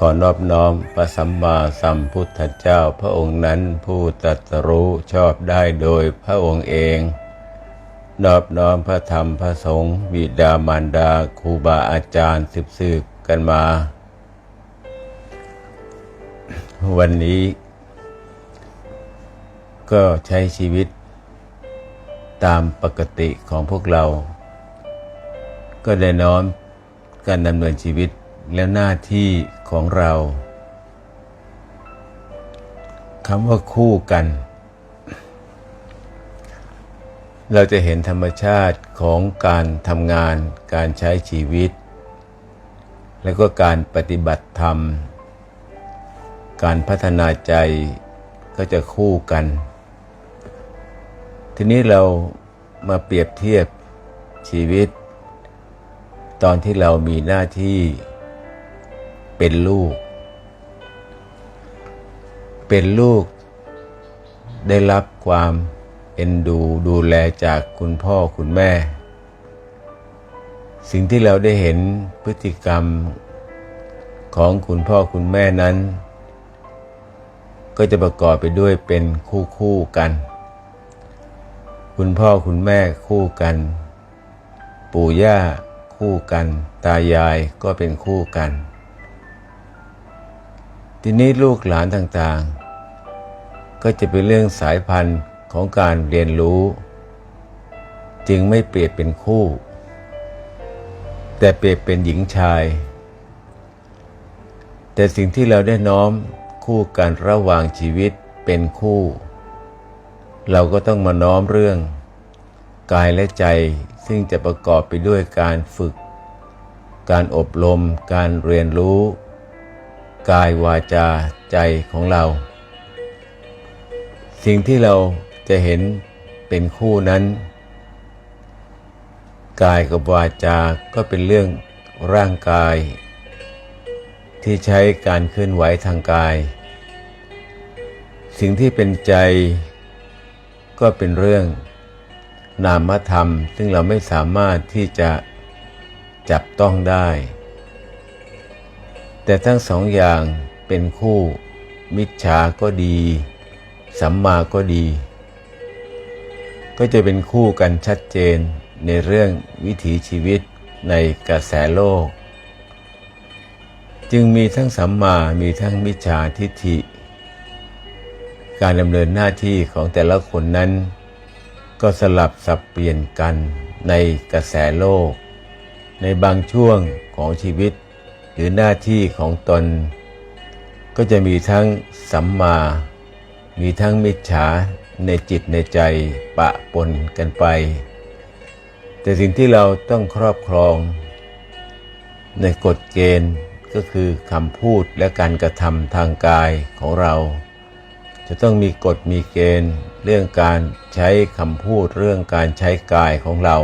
ขอนอบน้อมพระสัมมาสัมพุทธเจ้าพระองค์นั้นผู้ตรัสรู้ชอบได้โดยพระองค์เอง นอบน้อมพระธรรมพระสงฆ์บิดามารดาครูบาอาจารย์สืบสืบกันมา วันนี้ ก็ใช้ชีวิต ตามปกติของพวกเรา ก็ได้น้อมการดำเนินชีวิตและหน้าที่ ของเราคำว่าคู่กัน เราจะเห็นธรรมชาติของการทำงาน การใช้ชีวิต แล้วก็การปฏิบัติธรรม การพัฒนาใจก็จะคู่กัน ทีนี้เรามาเปรียบเทียบชีวิต ตอนที่เรามีหน้าที่ เป็นลูก เป็นลูก ได้รับความเอ็นดูดูแลจากคุณพ่อคุณแม่ สิ่งที่เราได้เห็นพฤติกรรมของคุณพ่อคุณแม่นั้น ก็จะประกอบไปด้วยเป็นคู่คู่กัน คุณพ่อคุณแม่คู่กัน ปู่ย่าคู่กัน ตายายก็เป็นคู่กัน ทีนี้ลูกหลานต่างๆ ก็จะเป็นเรื่องสายพันธุ์ของการเรียนรู้ จึงไม่เปรียบเป็นคู่ แต่เปรียบเป็นหญิงชาย แต่สิ่งที่เราได้น้อมคู่กันระหว่างชีวิตเป็นคู่ เราก็ต้องมาน้อมเรื่อง กายและใจซึ่งจะประกอบไปด้วยการฝึก การอบรม การเรียนรู้ กายวาจาใจของเรา สิ่งที่เราจะเห็นเป็นคู่นั้น กายกับวาจาก็เป็นเรื่องร่างกาย ที่ใช้การเคลื่อนไหวทางกาย สิ่งที่เป็นใจก็เป็นเรื่องนามธรรม ซึ่งเราไม่สามารถที่จะจับต้องได้ แต่ทั้งสองอย่างเป็นคู่ มิจฉาก็ดี สัมมาก็ดี ก็จะเป็นคู่กันชัดเจนในเรื่องวิถีชีวิตในกระแสโลก จึงมีทั้งสัมมามีทั้งมิจฉาทิฏฐิ การดำเนินหน้าที่ของแต่ละคนนั้น ก็สลับสับเปลี่ยนกันในกระแสโลก ในบางช่วงของชีวิต หรือหน้าที่ของตน ก็จะมีทั้งสัมมา มีทั้งมิจฉาในจิตในใจปะปนกันไป แต่สิ่งที่เราต้องครอบครอง ในกฎเกณฑ์ก็คือคำพูดและการกระทำทางกายของเรา จะต้องมีกฎมีเกณฑ์ เรื่องการใช้คำพูดเรื่องการใช้กายของเรา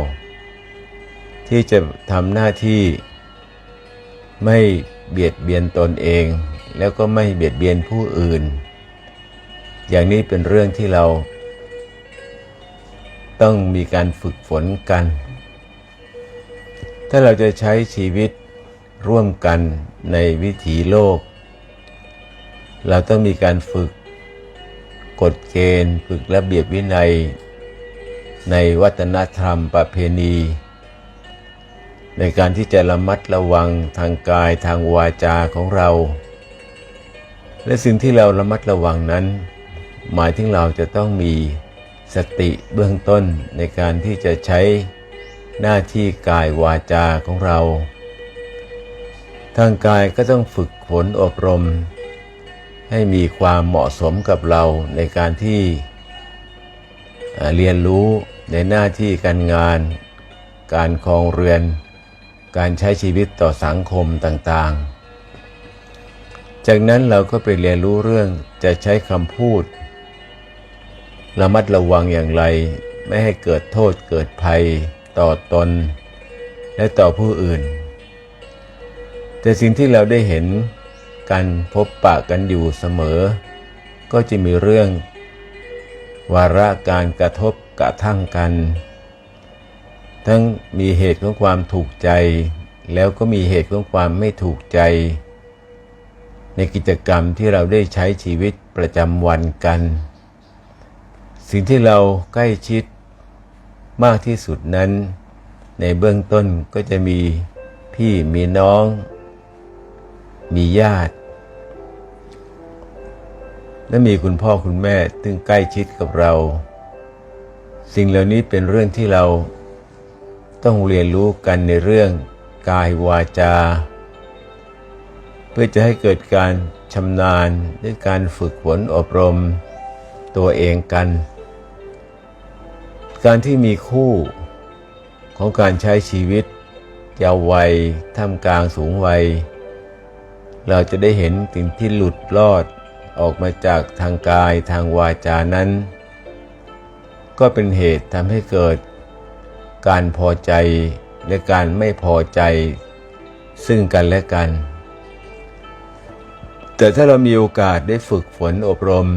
ที่จะทำหน้าที่ ไม่เบียดเบียนตนเอง แล้วก็ไม่เบียดเบียนผู้อื่น อย่างนี้เป็นเรื่องที่เรา ต้องมีการฝึกฝนกัน ถ้าเราจะใช้ชีวิตร่วมกันในวิถีโลก เราต้องมีการฝึกกฎเกณฑ์ ฝึกระเบียบวินัย ในวัฒนธรรมประเพณี ในการที่จะระมัดระวังทางกายทางวาจาของเรา และสิ่งที่เราระมัดระวังนั้น หมายถึงเราจะต้องมีสติเบื้องต้นในการที่จะใช้หน้าที่กายวาจาของเรา ทางกายก็ต้องฝึกฝนอบรม ให้มีความเหมาะสมกับเราในการที่เรียนรู้ในหน้าที่การงาน การครองเรือน การใช้ชีวิตต่อสังคมต่างๆ จากนั้นเราก็ไปเรียนรู้เรื่องจะใช้คำพูด ระมัดระวังอย่างไร ไม่ให้เกิดโทษเกิดภัยต่อตน และต่อผู้อื่น แต่สิ่งที่เราได้เห็นการพบปะกันอยู่เสมอ ก็จะมีเรื่อง วาระการกระทบกระทั่งกัน ทั้งมีเหตุของความถูกใจ แล้วก็มีเหตุของความไม่ถูกใจ ในกิจกรรมที่เราได้ใช้ชีวิตประจำวันกัน สิ่งที่เราใกล้ชิดมากที่สุดนั้น ในเบื้องต้นก็จะมีพี่มีน้อง มีญาติ และมีคุณพ่อคุณแม่ซึ่งใกล้ชิดกับเรา สิ่งเหล่านี้เป็นเรื่องที่เรา ต้องเรียนรู้กันในเรื่องกายวาจา เพื่อจะให้เกิดการชำนาญด้วยการฝึกฝนอบรมตัวเองกัน การที่มีคู่ของการใช้ชีวิตยาววัยท่ามกลางสูงวัย เราจะได้เห็นสิ่งที่หลุดรอดออกมาจากทางกายทางวาจานั้น ก็เป็นเหตุทำให้เกิด การพอใจและการไม่พอใจซึ่งกันและกัน แต่ถ้าเรามีโอกาสได้ฝึกฝนอบรม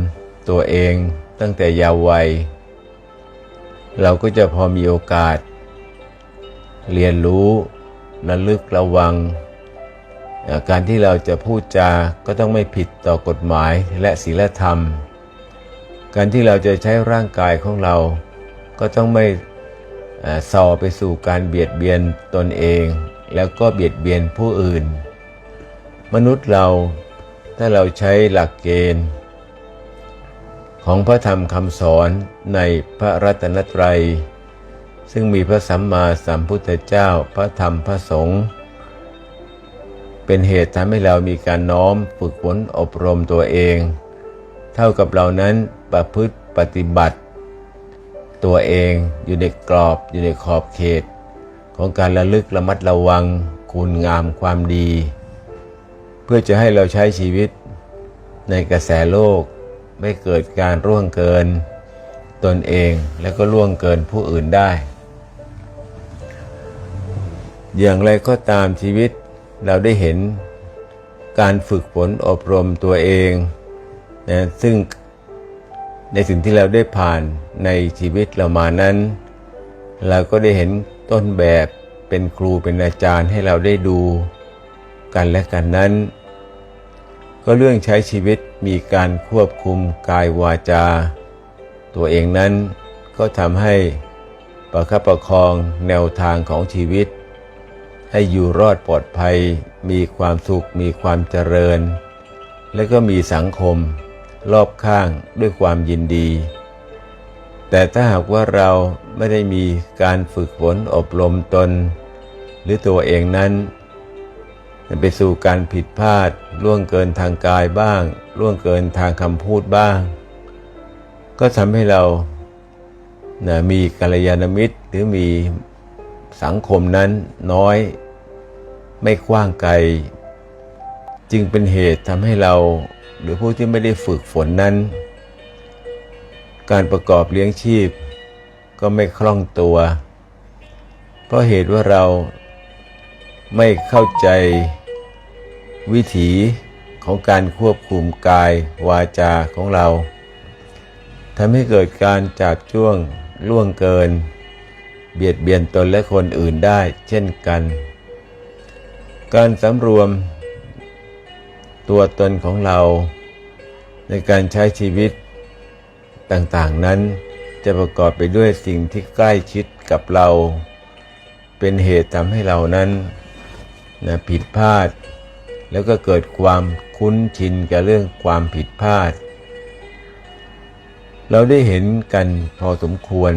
ตัวเองตั้งแต่ยาววัย เราก็จะพอมีโอกาส เรียนรู้ระลึกระวัง การที่เราจะพูดจาก็ต้องไม่ผิดต่อกฎหมายและศีลธรรม การที่เราจะใช้ร่างกายของเราก็ต้องไม่ ส่อไปสู่การเบียดเบียนตนเอง แล้วก็เบียดเบียนผู้อื่น มนุษย์เราถ้าเราใช้หลักเกณฑ์ ของพระธรรมคำสอนในพระรัตนตรัย ซึ่งมีพระสัมมาสัมพุทธเจ้าพระธรรมพระสงฆ์เป็นเหตุทำให้เรามีการน้อมฝึกฝนอบรมตัวเอง เท่ากับเรานั้นประพฤติปฏิบัติ ตัวเองอยู่ในกรอบอยู่ในขอบเขต ของการระลึกระมัดระวัง คุณงามความดี เพื่อจะให้เราใช้ชีวิตในกระแสโลกไม่เกิดการร่วงเกิน ตนเองและก็ล่วงเกินผู้อื่นได้ อย่างไรก็ตามชีวิตเราได้เห็นการฝึกฝนอบรมตัวเองนะซึ่ง ในสิ่งที่เราได้ผ่านในชีวิตเรามานั้น เราก็ได้เห็นต้นแบบเป็นครูเป็นอาจารย์ให้เราได้ดูกันและกันนั้น ก็เรื่องใช้ชีวิตมีการควบคุมกายวาจา ตัวเองนั้นก็ทำให้ประคับประคองแนวทางของชีวิต ให้อยู่รอดปลอดภัย มีความสุข มีความเจริญ และก็มีสังคม รอบข้างด้วยความยินดี แต่ถ้าหากว่าเราไม่ได้มีการฝึกฝนอบรมตน หรือตัวเองนั้นไปสู่การผิดพลาดล่วงเกินทางกายบ้าง ล่วงเกินทางคำพูดบ้าง ก็ทำให้เรานะมีกัลยาณมิตรหรือมีสังคมนั้นน้อย ไม่กว้างไกล จึงเป็นเหตุทำให้เรา หรือผู้ที่ไม่ได้ฝึกฝนนั้น การประกอบเลี้ยงชีพก็ไม่คล่องตัว เพราะเหตุว่าเราไม่เข้าใจวิถีของการควบคุมกายวาจาของเราทำให้เกิดการจับจ้วงล่วงเกิน เบียดเบียนตนและคนอื่นได้เช่นกัน การสำรวม ตัวตนของเรา ในการใช้ชีวิตต่างๆนั้นจะประกอบไปด้วยสิ่งที่ใกล้ชิดกับเรา เป็นเหตุทำให้เรานั้นนะผิดพลาด แล้วก็เกิดความคุ้นชินกับเรื่องความผิดพลาด เราได้เห็นกันพอสมควร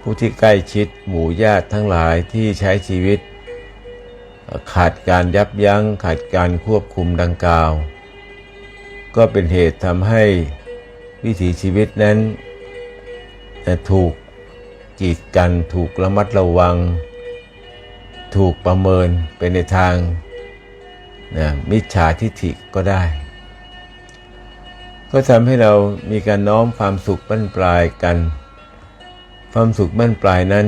ผู้ที่ใกล้ชิดหมู่ญาติทั้งหลายที่ใช้ชีวิต ขาดการยับยั้งขาดการควบคุมดังกล่าว ก็เป็นเหตุทำให้วิถีชีวิตนั้นถูกกีดกันถูกระมัดระวัง ถูกประเมินเป็นในทางนะมิจฉาทิฐิก็ได้ ก็ทำให้เรามีการน้อมความสุขบั้นปลายกัน ความสุขบั้นปลายนั้น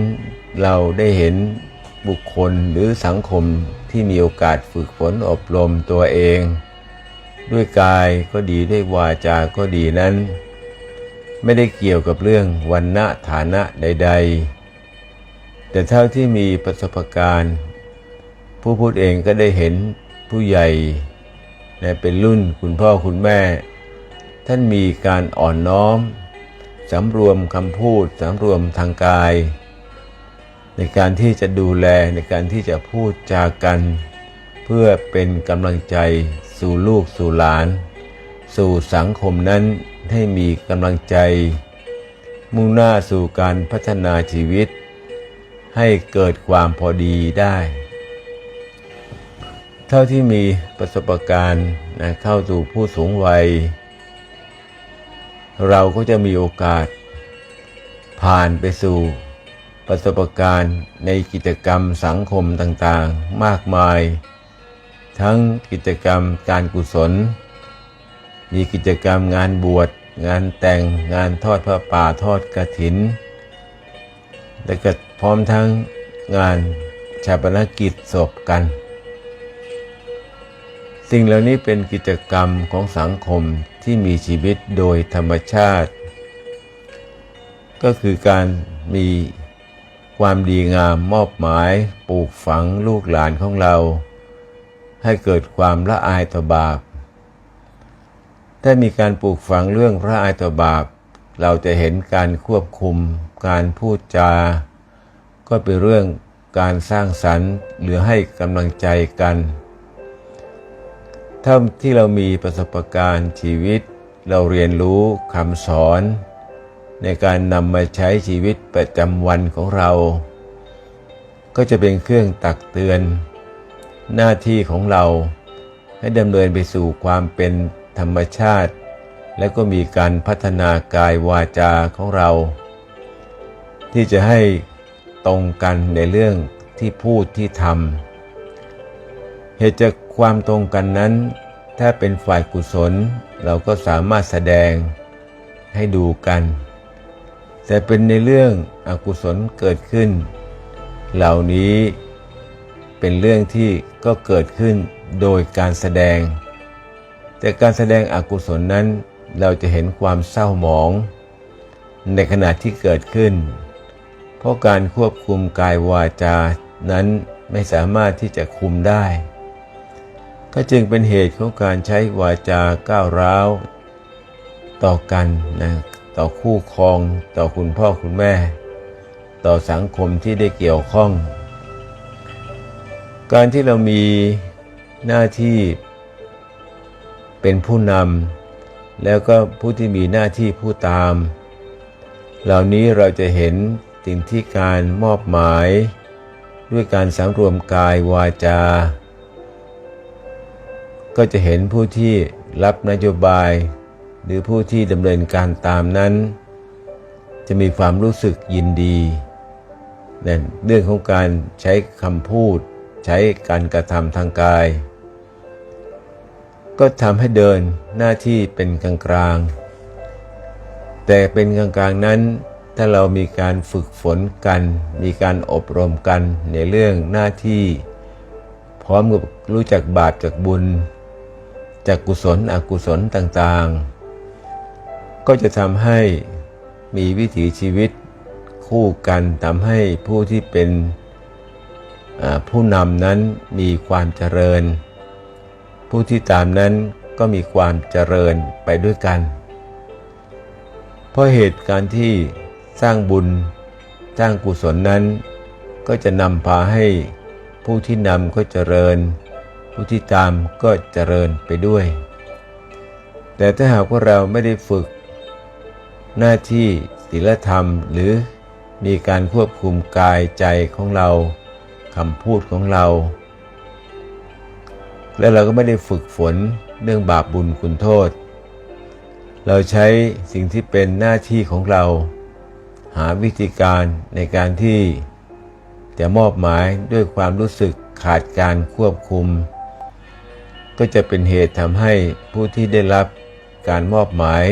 เราได้เห็น บุคคลหรือสังคมที่มีโอกาสฝึกฝนอบรมตัวเอง ด้วยกายก็ดีด้วยวาจาก็ดีนั้น ไม่ได้เกี่ยวกับเรื่องวันณะฐานะใด ๆ แต่เท่าที่มีประสบการณ์ ผู้พูดเองก็ได้เห็นผู้ใหญ่นะเป็นรุ่นคุณพ่อคุณแม่ ท่านมีการอ่อนน้อมสำรวมคำพูดสำรวมทางกาย ในการที่จะดูแลในการที่จะพูดจากัน เพื่อเป็นกำลังใจสู่ลูกสู่หลาน สู่สังคมนั้นให้มีกำลังใจ มุ่งหน้าสู่การพัฒนาชีวิต ให้เกิดความพอดีได้ เท่าที่มีประสบการณ์นะเข้าสู่ผู้สูงวัย เราก็จะมีโอกาสผ่านไปสู่ ประสบการณ์ในกิจกรรมสังคมต่างๆ มากมาย ทั้งกิจกรรมการกุศล มีกิจกรรมงานบวช งานแต่งงานทอดพระป่าทอดกระถิน และก็พร้อมทั้งงานชาปนกิจศพกัน สิ่งเหล่านี้เป็นกิจกรรมของสังคมที่มีชีวิตโดยธรรมชาติ ก็คือการมี ความดีงามมอบหมายปลูกฝังลูกหลานของเรา ให้เกิดความละอายต่อบาป ถ้ามีการปลูกฝังเรื่องละอายต่อบาป เราจะเห็นการควบคุม การพูดจา ก็เป็นเรื่องการสร้างสรรค์หรือให้กำลังใจกัน ถ้าที่เรามีประสบการณ์ชีวิต เราเรียนรู้คำสอน ในการนำมาใช้ชีวิตประจำวันของเรา ก็จะเป็นเครื่องตักเตือน หน้าที่ของเราให้ดำเนินไปสู่ความเป็นธรรมชาติ และก็มีการพัฒนากายวาจาของเรา ที่จะให้ตรงกันในเรื่องที่พูดที่ทำเหตุจากความตรงกันนั้น ถ้าเป็นฝ่ายกุศลเราก็สามารถแสดงให้ดูกัน แต่เป็นในเรื่องอกุศลเกิดขึ้น เหล่านี้เป็นเรื่องที่ก็เกิดขึ้นโดยการแสดง แต่การแสดงอกุศลนั้นเราจะเห็นความเศร้าหมอง ในขณะที่เกิดขึ้น เพราะการควบคุมกายวาจานั้นไม่สามารถที่จะคุมได้ ก็จึงเป็นเหตุของการใช้วาจาก้าวร้าว ต่อกันนะ ต่อคู่ครอง ต่อคุณพ่อคุณแม่ ต่อสังคมที่ได้เกี่ยวข้อง การที่เรามีหน้าที่เป็นผู้นำแล้วก็ผู้ที่มีหน้าที่ผู้ตาม เหล่านี้เราจะเห็นสิ่งที่การมอบหมาย ด้วยการสำรวมกายวาจา ก็จะเห็นผู้ที่รับนโยบาย หรือผู้ที่ดำเนินการตามนั้น จะมีความรู้สึกยินดีนั่นเรื่องของการใช้คำพูด ใช้การกระทำทางกาย ก็ทำให้เดินหน้าที่เป็นกลางกลางแต่เป็นกลางกลางนั้น ถ้าเรามีการฝึกฝนกัน มีการอบรมกันในเรื่องหน้าที่ พร้อมกับรู้จักบาปจากบุญ จากกุศลอกุศลต่างๆ ก็จะทำให้มีวิถีชีวิตคู่กันทำให้ผู้ที่เป็นผู้นำนั้นมีความเจริญ ผู้ที่ตามนั้นก็มีความเจริญไปด้วยกัน เพราะเหตุการณ์ที่สร้างบุญสร้างกุศลนั้น ก็จะนำพาให้ผู้ที่นำก็เจริญ ผู้ที่ตามก็เจริญไปด้วย แต่ถ้าหากว่าเราไม่ได้ฝึก หน้าที่ศีลธรรมหรือมีการควบคุมกายใจของเราคำพูดของเรา และเราก็ไม่ได้ฝึกฝนเรื่องบาปบุญคุณโทษ เราใช้สิ่งที่เป็นหน้าที่ของเรา หาวิธีการในการที่จะมอบหมายด้วยความรู้สึกขาดการควบคุม ก็จะเป็นเหตุทำให้ผู้ที่ได้รับการมอบหมาย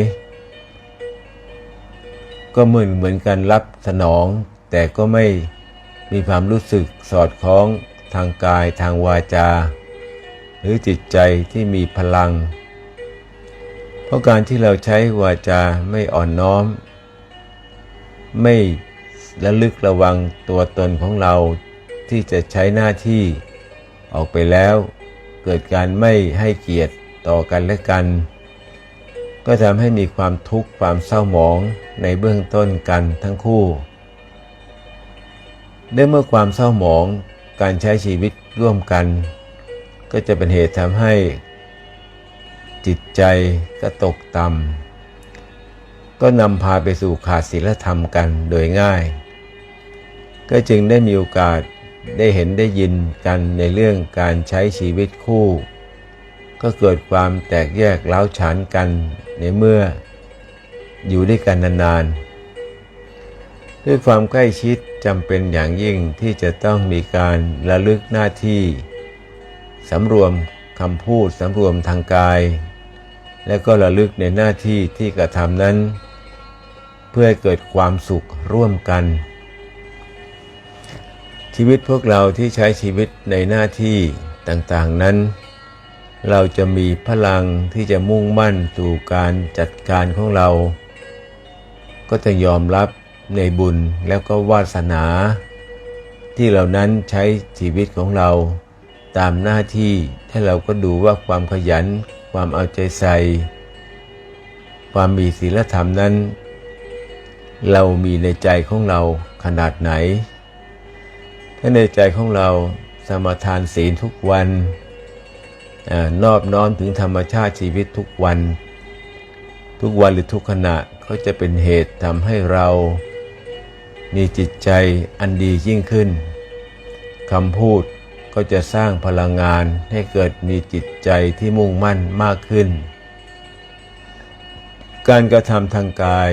ก็เหมือนเหมือนกันรับสนอง แต่ก็ไม่มีความรู้สึกสอดคล้องทางกายทางวาจา หรือจิตใจที่มีพลัง เพราะการที่เราใช้วาจาไม่อ่อนน้อม ไม่ระลึกระวังตัวตนของเราที่จะใช้หน้าที่ออกไปแล้ว เกิดการไม่ให้เกียรติต่อกันและกัน ก็ทำให้มีความทุกข์ความเศร้าหมองในเบื้องต้นกันทั้งคู่ได้เมื่อความเศร้าหมองการใช้ชีวิตร่วมกัน ก็จะเป็นเหตุทำให้ จิตใจก็ตกต่ำก็นำพาไปสู่ขาดศีลธรรมกันโดยง่าย ก็จึงได้มีโอกาสได้เห็นได้ยินกันในเรื่องการใช้ชีวิตคู่ ก็เกิดความแตกแยกเล้าฉานกัน ในเมื่ออยู่ด้วยกันนานๆ ด้วยความใกล้ชิดจำเป็นอย่างยิ่งที่จะต้องมีการระลึกหน้าที่สำรวมคำพูดสำรวมทางกาย และก็ระลึกในหน้าที่ที่กระทำนั้น เพื่อเกิดความสุขร่วมกัน ชีวิตพวกเราที่ใช้ชีวิตในหน้าที่ต่างๆนั้น เราจะมีพลังที่จะมุ่งมั่นสู่การจัดการของเรา ก็จะยอมรับในบุญแล้วก็วาสนา ที่เรานั้นใช้ชีวิตของเรา ตามหน้าที่ถ้าเราก็ดูว่าความขยัน ความเอาใจใส่ ความมีศีลธรรมนั้น เรามีในใจของเราขนาดไหน ถ้าในใจของเราสมาทานศีลทุกวัน นอบน้อมถึงธรรมชาติชีวิตทุกวัน ทุกวันหรือทุกขณะก็จะเป็นเหตุทำให้เรา มีจิตใจอันดียิ่งขึ้นคำพูดก็จะสร้างพลังงานให้เกิดมีจิตใจที่มุ่งมั่นมากขึ้น การกระทำทางกาย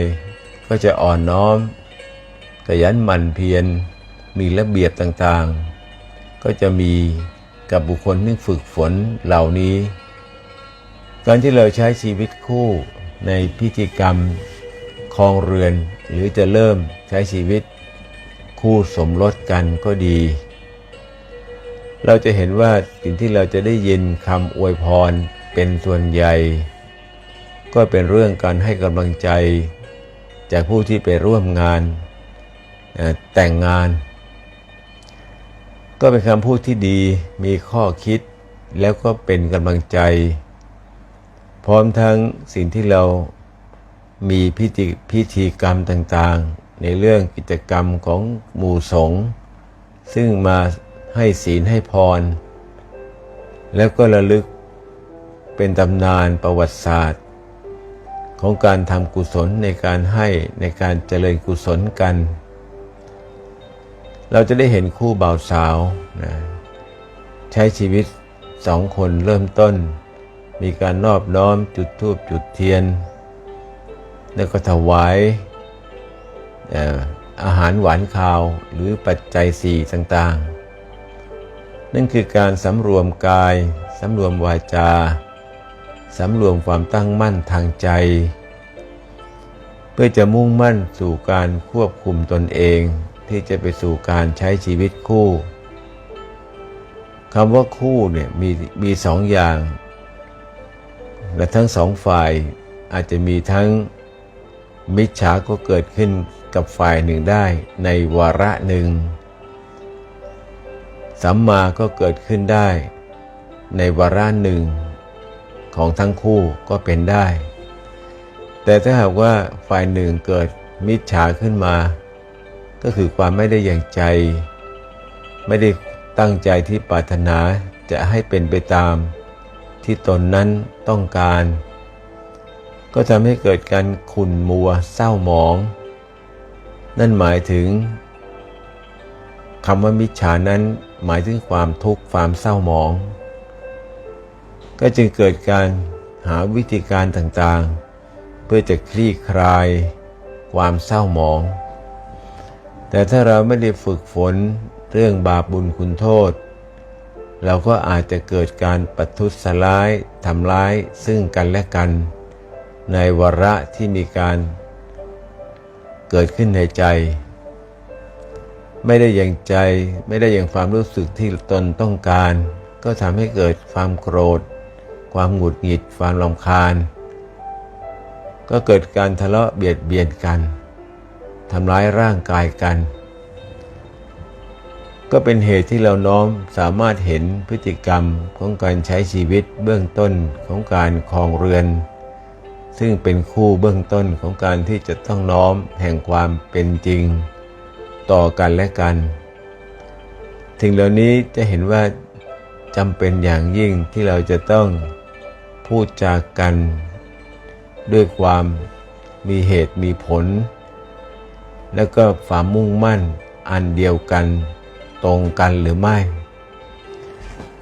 ก็จะอ่อนน้อมขยันหมั่นเพียรมีระเบียบต่างๆ ก็จะมี กับบุคคลที่ฝึกฝนเหล่านี้ การที่เราใช้ชีวิตคู่ในพิธีกรรมคลองเรือน หรือจะเริ่มใช้ชีวิตคู่สมรสกันก็ดี เราจะเห็นว่าสิ่งที่เราจะได้ยินคำอวยพรเป็นส่วนใหญ่ ก็เป็นเรื่องการให้กำลังใจ จากผู้ที่ไปร่วมงานแต่งงาน ก็เป็นคำพูดที่ดีมีข้อคิดแล้วก็เป็นกำลังใจ พร้อมทั้งสิ่งที่เรามีพิธีพิธีกรรมต่างๆ ในเรื่องกิจกรรมของหมู่สงฆ์ซึ่งมาให้ศีลให้พร แล้วก็ระลึกเป็นตำนานประวัติศาสตร์ ของการทำกุศลในการให้ในการเจริญกุศลกัน เราจะได้เห็นคู่บ่าวสาวนะใช้ชีวิตสองคนเริ่มต้น มีการนอบน้อมจุดธูปจุดเทียน แล้วก็ถวายอาหารหวานคาวหรือปัจจัยสี่ต่างๆ นั่นคือการสำรวมกายสำรวมวาจาสำรวมความตั้งมั่นทางใจ เพื่อจะมุ่งมั่นสู่การควบคุมตนเอง ที่จะไปสู่การใช้ชีวิตคู่คำว่าคู่เนี่ยมีมีสองอย่าง และทั้งสองฝ่ายอาจจะมีทั้งมิจฉาก็เกิดขึ้นกับฝ่ายหนึ่งได้ในวาระหนึ่ง สัมมาก็เกิดขึ้นได้ ในวาระหนึ่ง ของทั้งคู่ก็เป็นได้ แต่ถ้าหากว่าฝ่ายหนึ่งเกิดมิจฉาขึ้นมา ก็คือความไม่ได้อย่างใจ ไม่ได้ตั้งใจที่ปรารถนาจะให้เป็นไปตาม ที่ตนนั้นต้องการ ก็ทำให้เกิดการขุ่นมัวเศร้าหมอง นั่นหมายถึงคำว่ามิจฉานั้นหมายถึงความทุกข์ความเศร้าหมอง ก็จึงเกิดการหาวิธีการต่างๆ เพื่อจะคลี่คลาย ความเศร้าหมอง แต่ถ้าเราไม่ได้ฝึกฝนเรื่องบาปบุญคุณโทษ เราก็อาจจะเกิดการปัทุษร้ายทำร้ายซึ่งกันและกัน ในวระที่มีการเกิดขึ้นในใจ ไม่ได้อย่างใจไม่ได้อย่างความรู้สึกที่ตนต้องการ ก็ทำให้เกิดความโกรธ ความหงุดหงิด ความรำคาญ ก็เกิดการทะเลาะเบียดเบียนกัน ทำร้ายร่างกายกัน ก็เป็นเหตุที่เราน้อมสามารถเห็นพฤติกรรมของการใช้ชีวิตเบื้องต้นของการครองเรือน ซึ่งเป็นคู่เบื้องต้นของการที่จะต้องน้อมแห่งความเป็นจริง ต่อกันและกันสิ่งเหล่านี้จะเห็นว่าจำเป็นอย่างยิ่งที่เราจะต้องพูดจากัน ด้วยความมีเหตุมีผล แล้วก็ความมุ่งมั่นอันเดียวกันตรงกันหรือไม่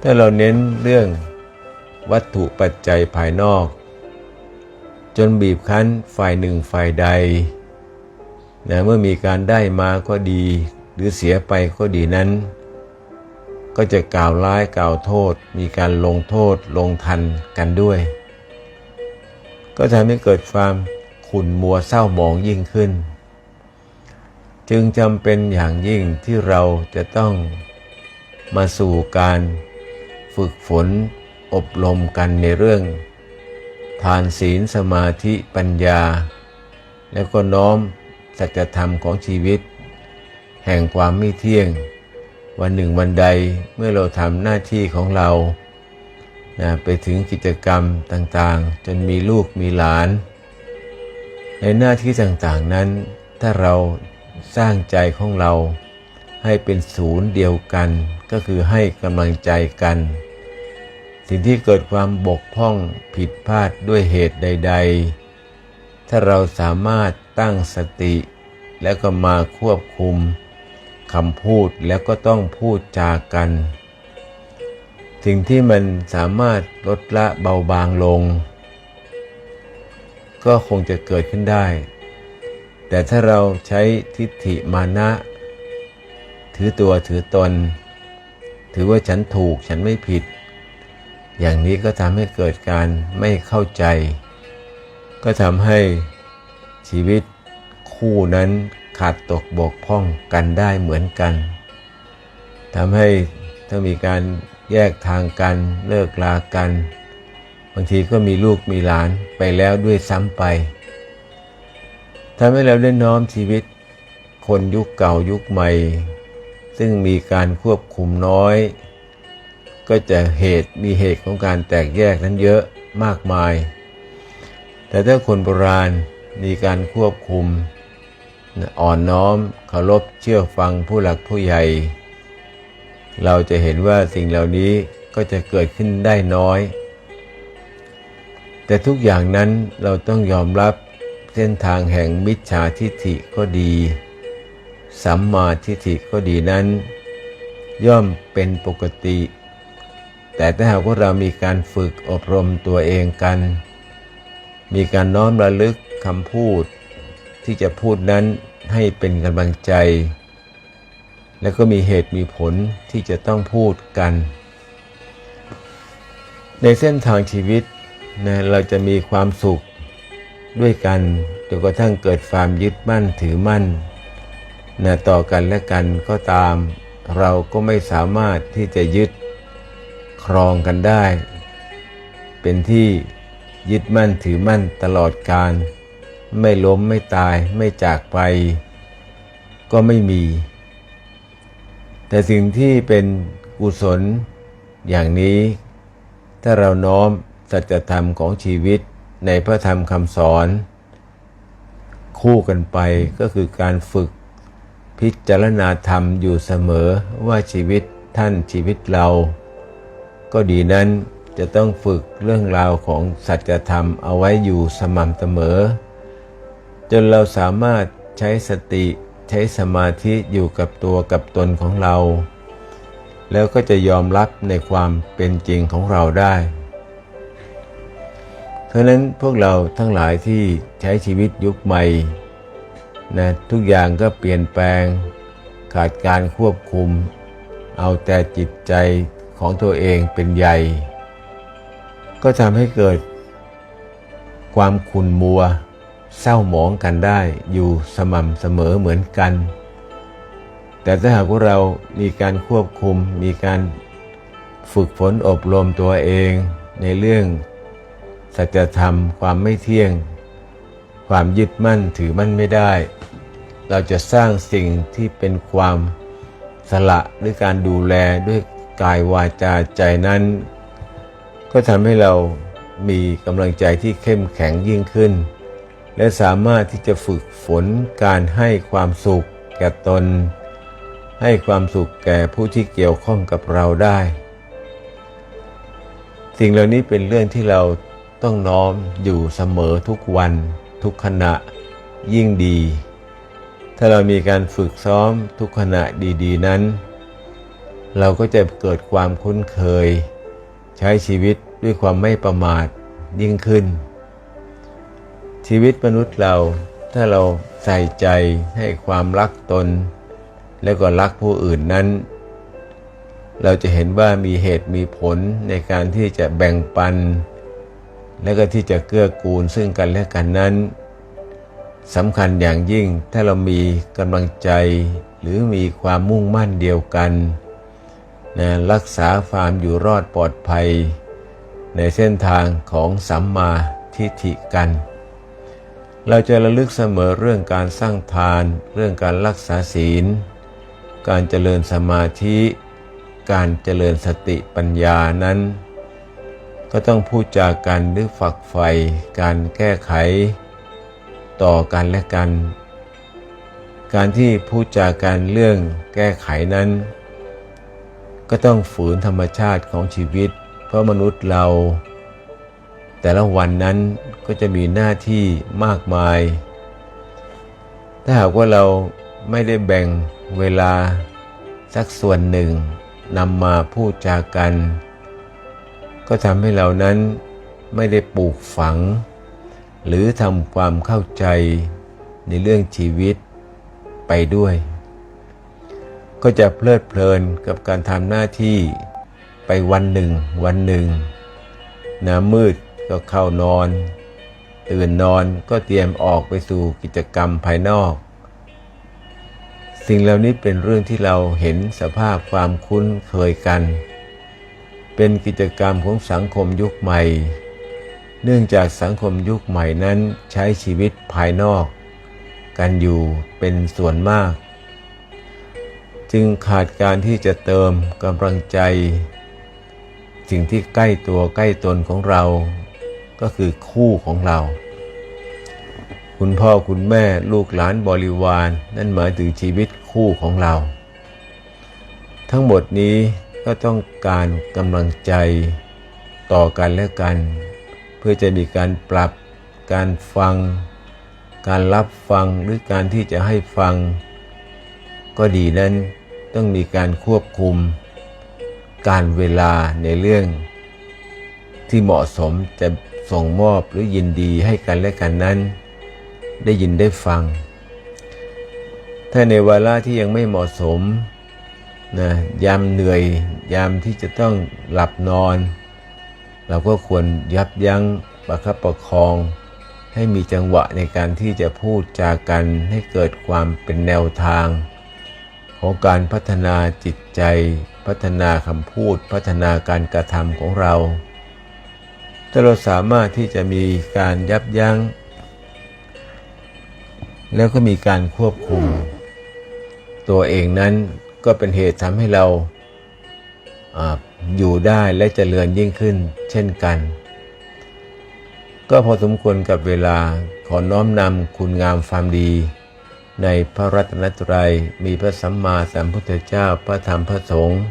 ถ้าเราเน้นเรื่องวัตถุปัจจัยภายนอก จนบีบคั้นฝ่ายหนึ่งฝ่ายใดนะเมื่อมีการได้มาก็ดี หรือเสียไปก็ดีนั้น ก็จะกล่าวร้ายกล่าวโทษ มีการลงโทษลงทันกันด้วย ก็ทำให้เกิดความขุ่นมัวเศร้าหมองยิ่งขึ้น จึงจำเป็นอย่างยิ่งที่เราจะต้องมาสู่การฝึกฝนอบรมกันในเรื่อง ทานศีลสมาธิปัญญา แล้วก็น้อมสัจธรรมของชีวิต แห่งความไม่เที่ยง วันหนึ่งวันใดเมื่อเราทำหน้าที่ของเรานะไปถึงกิจกรรมต่างๆ จนมีลูกมีหลาน ในหน้าที่ต่างๆนั้นถ้าเรา สร้างใจของเราให้เป็นศูนย์เดียวกัน ก็คือให้กำลังใจกัน สิ่งที่เกิดความบกพร่องผิดพลาดด้วยเหตุใด ๆ ถ้าเราสามารถตั้งสติ แล้วก็มาควบคุมคำพูดแล้วก็ต้องพูดจากัน สิ่งที่มันสามารถลดละเบาบางลง ก็คงจะเกิดขึ้นได้ แต่ถ้าเราใช้ทิฏฐิมานะ ถือตัวถือตน ถือว่าฉันถูกฉันไม่ผิด อย่างนี้ก็ทำให้เกิดการไม่เข้าใจ ก็ทำให้ชีวิตคู่นั้นขาดตกบกพร่องกันได้เหมือนกันทำให้ต้องมีการแยกทางกันเลิกลากัน บางทีก็มีลูกมีหลานไปแล้วด้วยซ้ำไป ทำให้เราได้น้อมชีวิต คนยุคเก่ายุคใหม่ ซึ่งมีการควบคุมน้อย ก็จะเหตุมีเหตุของการแตกแยกนั้นเยอะมากมาย แต่ถ้าคนโบราณมีการควบคุม อ่อนน้อมเคารพเชื่อฟังผู้หลักผู้ใหญ่ เราจะเห็นว่าสิ่งเหล่านี้ก็จะเกิดขึ้นได้น้อย แต่ทุกอย่างนั้นเราต้องยอมรับ เส้นทางแห่งมิจฉาทิฏฐิก็ดี สัมมาทิฏฐิก็ดีนั้น ย่อมเป็นปกติ แต่ถ้าหากว่าเรามีการฝึกอบรมตัวเองกัน มีการน้อมระลึกคำพูด ที่จะพูดนั้นให้เป็นกำลังใจ แล้วก็มีเหตุมีผลที่จะต้องพูดกัน ในเส้นทางชีวิตนะเราจะมีความสุข ด้วยกันจนกระทั่งเกิดความยึดมั่นถือมั่นนะต่อกันและกันก็ตาม เราก็ไม่สามารถที่จะยึดครองกันได้ เป็นที่ยึดมั่นถือมั่นตลอดการ ไม่ล้มไม่ตายไม่จากไป ก็ไม่มี แต่สิ่งที่เป็นกุศลอย่างนี้ ถ้าเราน้อมสัจธรรมของชีวิต ในพระธรรมคำสอน คู่กันไปก็คือการฝึกพิจารณาธรรมอยู่เสมอว่าชีวิตท่านชีวิตเรา ก็ดีนั้นจะต้องฝึกเรื่องราวของสัจธรรมเอาไว้อยู่สม่ำเสมอ จนเราสามารถใช้สติใช้สมาธิอยู่กับตัวกับตนของเรา แล้วก็จะยอมรับในความเป็นจริงของเราได้ เพราะนั้นพวกเราทั้งหลายที่ใช้ชีวิตยุคใหม่นะทุกอย่างก็เปลี่ยนแปลงขาดการควบคุม เอาแต่จิตใจของตัวเองเป็นใหญ่ ก็ทำให้เกิด ความขุ่นมัว เศร้าหมองกันได้อยู่สม่ำเสมอเหมือนกัน แต่ถ้าหากว่าเรามีการควบคุมมีการฝึกฝนอบรมตัวเองในเรื่อง สัจธรรม ความไม่เที่ยง ความยึดมั่นถือมั่นไม่ได้ เราจะสร้างสิ่งที่เป็นความสละด้วยการดูแลด้วยกายวาจาใจนั้น ก็ทำให้เรามีกำลังใจที่เข้มแข็งยิ่งขึ้น และสามารถที่จะฝึกฝนการให้ความสุขแก่ตน ให้ความสุขแก่ผู้ที่เกี่ยวข้องกับเราได้ สิ่งเหล่านี้เป็นเรื่องที่เรา ต้องน้อมอยู่เสมอทุกวันทุกขณะยิ่งดี ถ้าเรามีการฝึกซ้อมทุกขณะดี ๆ นั้น เราก็จะเกิดความคุ้นเคย ใช้ชีวิตด้วยความไม่ประมาทยิ่งขึ้น ชีวิตมนุษย์เราถ้าเราใส่ใจให้ความรักตน แล้วก็รักผู้อื่นนั้น เราจะเห็นว่ามีเหตุมีผลในการที่จะแบ่งปัน และก็ที่จะเกื้อกูลซึ่งกันและกันนั้นสำคัญอย่างยิ่งถ้าเรามีกำลังใจ หรือมีความมุ่งมั่นเดียวกันนะรักษาความอยู่รอดปลอดภัย ในเส้นทางของสัมมาทิฏฐิกัน เราจะระลึกเสมอเรื่องการสร้างทาน เรื่องการรักษาศีล การเจริญสมาธิ การเจริญสติปัญญานั้น ก็ต้องพูดจากันด้วยฝักใฝ่การแก้ไข ต่อกันและกัน การที่พูดจากันเรื่องแก้ไขนั้น ก็ต้องฝืนธรรมชาติของชีวิต เพราะมนุษย์เรา แต่ละวันนั้นก็จะมีหน้าที่มากมาย ถ้าหากว่าเราไม่ได้แบ่งเวลาสักส่วนหนึ่งนำมาพูดจากัน ก็ทำให้เรานั้นไม่ได้ปลูกฝัง หรือทำความเข้าใจในเรื่องชีวิตไปด้วย ก็จะเพลิดเพลินกับการทำหน้าที่ไปวันหนึ่ง วันหนึ่งน้ำมืดก็เข้านอน ตื่นนอนก็เตรียมออกไปสู่กิจกรรมภายนอก สิ่งเหล่านี้เป็นเรื่องที่เราเห็นสภาพความคุ้นเคยกัน เป็นกิจกรรมของสังคมยุคใหม่ เนื่องจากสังคมยุคใหม่นั้นใช้ชีวิตภายนอก กันอยู่เป็นส่วนมาก จึงขาดการที่จะเติมกำลังใจ สิ่งที่ใกล้ตัวใกล้ตนของเรา ก็คือคู่ของเรา คุณพ่อคุณแม่ลูกหลานบริวารนั่นหมายถึงชีวิตคู่ของเรา ทั้งหมดนี้ ก็ต้องการกำลังใจต่อกันและกัน เพื่อจะมีการปรับการฟัง การรับฟังหรือการที่จะให้ฟัง ก็ดีนั้นต้องมีการควบคุม การเวลาในเรื่อง ที่เหมาะสมจะส่งมอบหรือยินดีให้กันและกันนั้น ได้ยินได้ฟัง ถ้าในเวลาที่ยังไม่เหมาะสม นะยามเหนื่อย ยามที่จะต้องหลับนอน เราก็ควรยับยั้งประคับประคอง ให้มีจังหวะในการที่จะพูดจากันให้เกิดความเป็นแนวทาง ของการพัฒนาจิตใจ พัฒนาคำพูด พัฒนาการกระทำของเราถ้าเราสามารถที่จะมีการยับยั้ง แล้วก็มีการควบคุม ตัวเองนั้น ก็เป็นเหตุทำให้เราออยู่ได้และเจริญยิ่งขึ้นเช่นกัน ก็พอสมควรกับเวลาขอน้อมนำคุณงามความดี ในพระรัตนตรัยมีพระสัมมาสัมพุทธเจ้าพระธรรมพระสงฆ์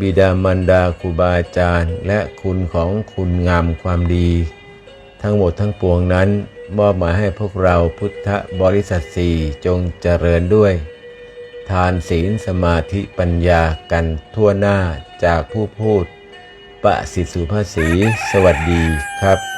บิดามารดาครูบาอาจารย์ และคุณของคุณงามความดี ทั้งหมดทั้งปวงนั้นมอบหมายให้พวกเราพุทธบริษัทสี่จงเจริญด้วย ทานศีลสมาธิปัญญากันทั่วหน้าจากผู้พูด ปะสิทธิสุภาษี สวัสดีครับ